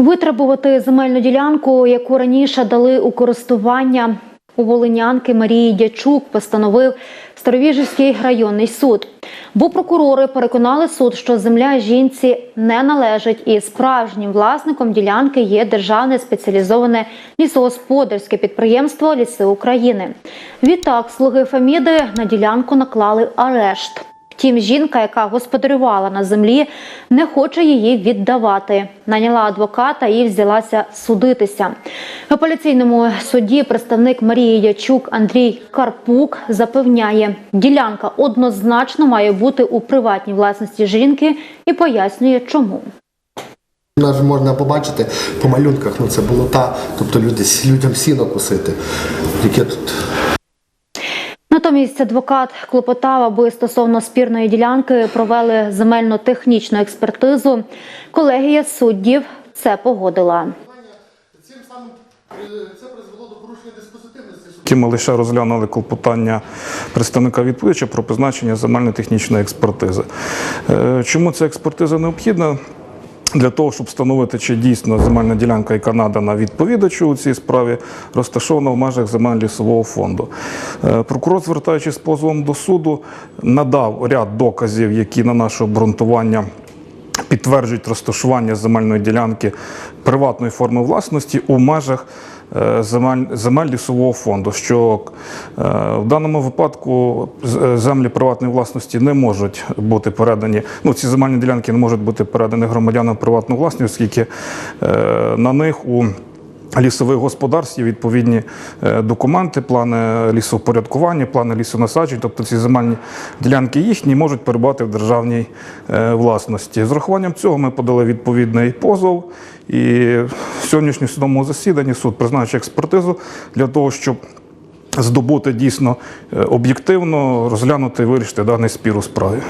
Витребувати земельну ділянку, яку раніше дали у користування у волинянки Марії Дячук, постановив Старовіжівський районний суд. Бо прокурори переконали суд, що земля жінці не належить, і справжнім власником ділянки є державне спеціалізоване лісогосподарське підприємство Ліси України. Відтак, слуги Феміди на ділянку наклали арешт. Втім, жінка, яка господарювала на землі, не хоче її віддавати. Наняла адвоката і взялася судитися. В апеляційному суді представник Марії Ячук Андрій Карпук запевняє, ділянка однозначно має бути у приватній власності жінки і пояснює, чому. Нас можна побачити по малюнках, ну це болота, тобто люди, людям сіно косити. Яке тут Натомість адвокат клопотав, аби стосовно спірної ділянки провели земельно-технічну експертизу. Колегія суддів це погодила. цим самим це призвело до порушення диспозитивності Ті ми лише розглянули клопотання представника відповідача про призначення земельно-технічної експертизи. Е, Чому ця експертиза необхідна? Для того, щоб встановити, чи дійсно земельна ділянка, яка надана відповідачу у цій справі, розташована в межах земель лісового фонду. Е, Прокурор, звертаючись з позовом до суду, надав ряд доказів, які на наше обґрунтування підтверджують розташування земельної ділянки приватної форми власності у межах е, земель, земель лісового фонду, що е, в даному випадку е, землі приватної власності не можуть бути передані, ну ці земельні ділянки не можуть бути передані громадянам приватну власність, оскільки на них у лісових господарств є відповідні е, документи, плани лісовпорядкування, плани лісонасаджень, тобто ці земельні ділянки їхні можуть перебувати в державній е, власності. З урахуванням цього ми подали відповідний позов, і в сьогоднішньому судовому засіданні суд призначив експертизу для того, щоб здобути дійсно е, об'єктивно розглянути і вирішити даний спір у справі.